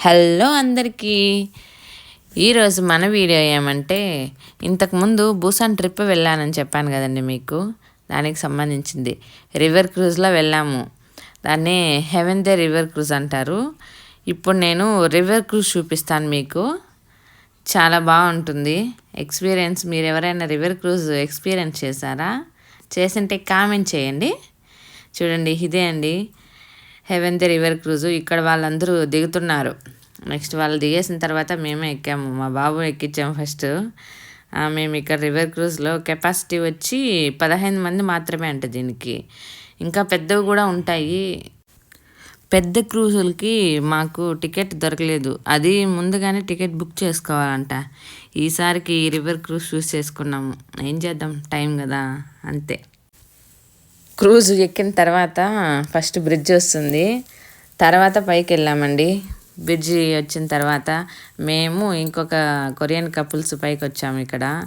Hello అందరికీ. ఈరోజు మన వీడియో ఏమంటే ఇంతకుముందు భూసాన్ ట్రిప్ వెళ్ళానని చెప్పాను కదండి మీకు. దానికి సంబంధించింది. రివర్ క్రూజ్లో వెళ్ళాము. దాన్ని హెవెన్ దే రివర్ క్రూజ్ అంటారు. ఇప్పుడు నేను రివర్ క్రూజ్ చూపిస్తాను మీకు. చాలా బాగుంటుంది. ఎక్స్పీరియన్స్ మీరు ఎవరైనా రివర్ క్రూజ్ ఎక్స్పీరియన్స్ చేశారా? చేసింటే కామెంట్ చేయండి. చూడండి ఇదే అండి. Heaven the river cruise. ఇక్కడ వాళ్ళందరూ దిగుతున్నారు. నెక్స్ట్ వాళ్ళు దిగేసిన తర్వాత మేమే ఎక్కాము. మా బాబు ఎక్కించాము ఫస్ట్. మేము ఇక్కడ రివర్ క్రూజ్లో కెపాసిటీ వచ్చి పదహైదు మంది మాత్రమే అంట దీనికి. ఇంకా పెద్దవి కూడా ఉంటాయి. పెద్ద క్రూజులకి మాకు టికెట్ దొరకలేదు. అది ముందుగానే టికెట్ బుక్ చేసుకోవాలంట. ఈసారికి రివర్ క్రూజ్ చూస్ చేసుకున్నాము. ఏం చేద్దాం? టైం కదా. అంతే. క్రూజ్ ఎక్కిన తర్వాత ఫస్ట్ బ్రిడ్జ్ వస్తుంది. తర్వాత పైకి వెళ్ళామండి. బ్రిడ్జి వచ్చిన తర్వాత మేము ఇంకొక కొరియన్ కపుల్స్ పైకి వచ్చాము ఇక్కడ.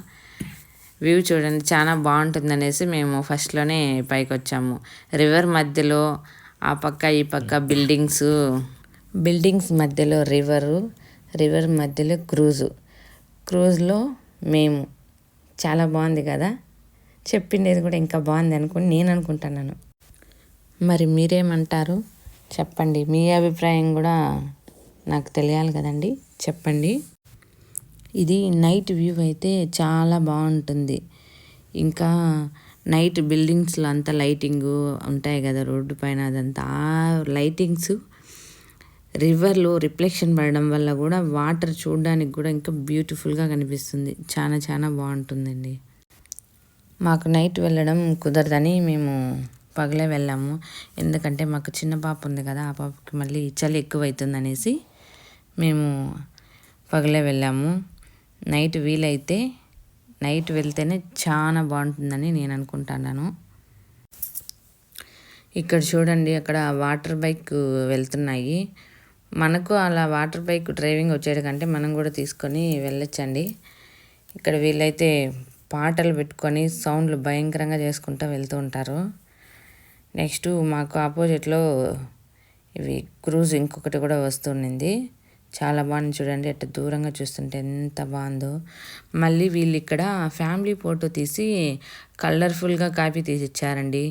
వ్యూ చూడండి చాలా బాగుంటుంది అనేసి మేము ఫస్ట్లోనే పైకి వచ్చాము. రివర్ మధ్యలో ఆ పక్క ఈ పక్క బిల్డింగ్స్. బిల్డింగ్స్ మధ్యలో రివరు రివర్ మధ్యలో క్రూజు. క్రూజ్లో మేము. చాలా బాగుంది కదా? చెప్పిండేది కూడా ఇంకా బాగుంది అనుకుని నేను అనుకుంటున్నాను. మరి మీరేమంటారు? చెప్పండి. మీ అభిప్రాయం కూడా నాకు తెలియాలి కదండి. చెప్పండి. ఇది నైట్ వ్యూ అయితే చాలా బాగుంటుంది. ఇంకా నైట్ బిల్డింగ్స్లో అంతా లైటింగ్ ఉంటాయి కదా రోడ్డు పైన అదంతా. ఆ లైటింగ్స్ రివర్లో రిఫ్లెక్షన్ పడడం వల్ల కూడా వాటర్ చూడడానికి కూడా ఇంకా బ్యూటిఫుల్గా కనిపిస్తుంది. చాలా చాలా బాగుంటుందండి. మాకు నైట్ వెళ్ళడం కుదరదని మేము పగలే వెళ్ళాము. ఎందుకంటే మాకు చిన్న పాప ఉంది కదా ఆ పాపకి మళ్ళీ చలి ఎక్కువ అవుతుందనేసి మేము పగలే వెళ్ళాము. నైట్ వీలైతే నైట్ వెళ్తేనే చాలా బాగుంటుందని నేను అనుకుంటున్నాను. ఇక్కడ చూడండి అక్కడ వాటర్ బైక్ వెళ్తున్నాయి. మనకు అలా వాటర్ బైక్ డ్రైవింగ్ వచ్చేటకంటే మనం కూడా తీసుకొని వెళ్ళొచ్చండి. ఇక్కడ వీళ్ళైతే పాటలు పెట్టుకొని సౌండ్లు భయంకరంగా చేసుకుంటూ వెళ్తూ ఉంటారు. నెక్స్ట్ మాకు ఆపోజిట్లో ఇవి క్రూజ్ ఇంకొకటి కూడా వస్తుండింది. చాలా బాగుంది చూడండి అట్ట దూరంగా చూస్తుంటే ఎంత బాగుందో. మళ్ళీ వీళ్ళు ఇక్కడ ఫ్యామిలీ ఫోటో తీసి కలర్ఫుల్గా కాపీ తీసి ఇచ్చారండి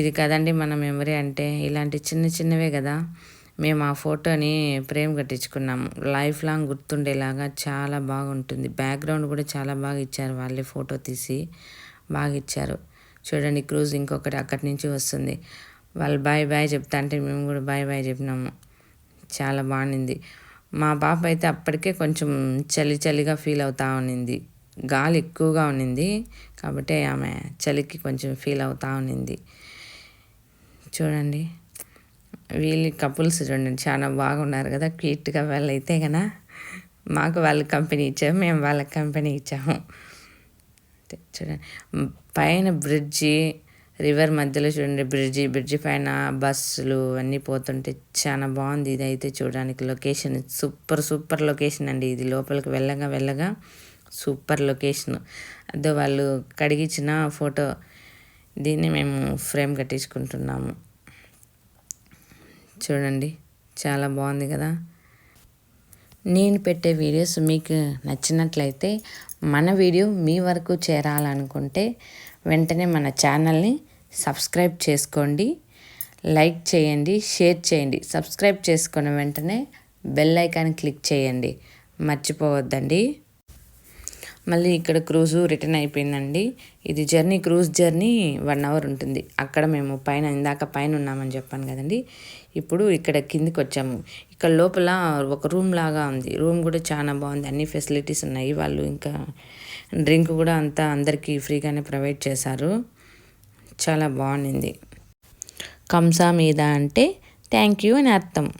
ఇది కదండి మన మెమరీ అంటే ఇలాంటి చిన్న చిన్నవే కదా. మేము ఆ ఫోటోని ఫ్రేమ్ కట్టించుకున్నాము. లైఫ్ లాంగ్ గుర్తుండేలాగా చాలా బాగుంటుంది. బ్యాక్గ్రౌండ్ కూడా చాలా బాగా ఇచ్చారు. వాళ్ళే ఫోటో తీసి బాగా ఇచ్చారు. చూడండి క్రూజ్ ఇంకొకటి అక్కడి నుంచి వస్తుంది. వాళ్ళు బాయ్ బాయ్ చెప్తా అంటే మేము కూడా బాయ్ బాయ్ చెప్పినాము. చాలా బాగుంది. మా పాప అయితే అప్పటికే కొంచెం చలి చలిగా ఫీల్ అవుతా ఉన్నింది. గాలి ఎక్కువగా ఉన్నింది కాబట్టి ఆమె చలికి కొంచెం ఫీల్ అవుతా ఉన్నింది. చూడండి. వీళ్ళు కపుల్స్ చూడండి చాలా బాగున్నారు కదా క్యూట్గా వాళ్ళు అయితే కదా. మాకు వాళ్ళ కంపెనీ ఇచ్చాము మేము వాళ్ళ కంపెనీ ఇచ్చాము. చూడండి. పైన బ్రిడ్జి రివర్ మధ్యలో చూడండి బ్రిడ్జి బ్రిడ్జి పైన బస్సులు అన్నీ పోతుంటే చాలా బాగుంది ఇది అయితే చూడడానికి. లొకేషన్ సూపర్ సూపర్ లొకేషన్ అండి ఇది. లోపలికి వెళ్ళగా వెళ్ళగా సూపర్ లొకేషన్ అదే వాళ్ళు కడిగించిన ఫోటో దీన్ని మేము ఫ్రేమ్ కట్టించుకుంటున్నాము. చూడండి. చాలా బాగుంది కదా. నేను పెట్టే వీడియోస్ మీకు నచ్చినట్లయితే మన వీడియో మీ వరకు చేరాలనుకుంటే వెంటనే మన ఛానల్ని సబ్స్క్రైబ్ చేసుకోండి. లైక్ చేయండి షేర్ చేయండి. సబ్స్క్రైబ్ చేసుకున్న వెంటనే బెల్ ఐకాన్ క్లిక్ చేయండి. మర్చిపోవద్దండి. మళ్ళీ ఇక్కడ క్రూజు రిటర్న్ అయిపోయిందండి. ఇది journey cruise journey one hour ఉంటుంది. అక్కడ మేము పైన ఇందాక పైన ఉన్నామని చెప్పాను కదండి. ఇప్పుడు ఇక్కడ కిందికి వచ్చాము. ఇక్కడ లోపల ఒక రూమ్ లాగా ఉంది. రూమ్ కూడా చాలా బాగుంది. అన్ని ఫెసిలిటీస్ ఉన్నాయి. వాళ్ళు ఇంకా డ్రింక్ కూడా అంతా అందరికీ ఫ్రీగానే ప్రొవైడ్ చేశారు. చాలా బాగుంది. కంసా మీద అంటే థ్యాంక్ యూ అని అర్థం.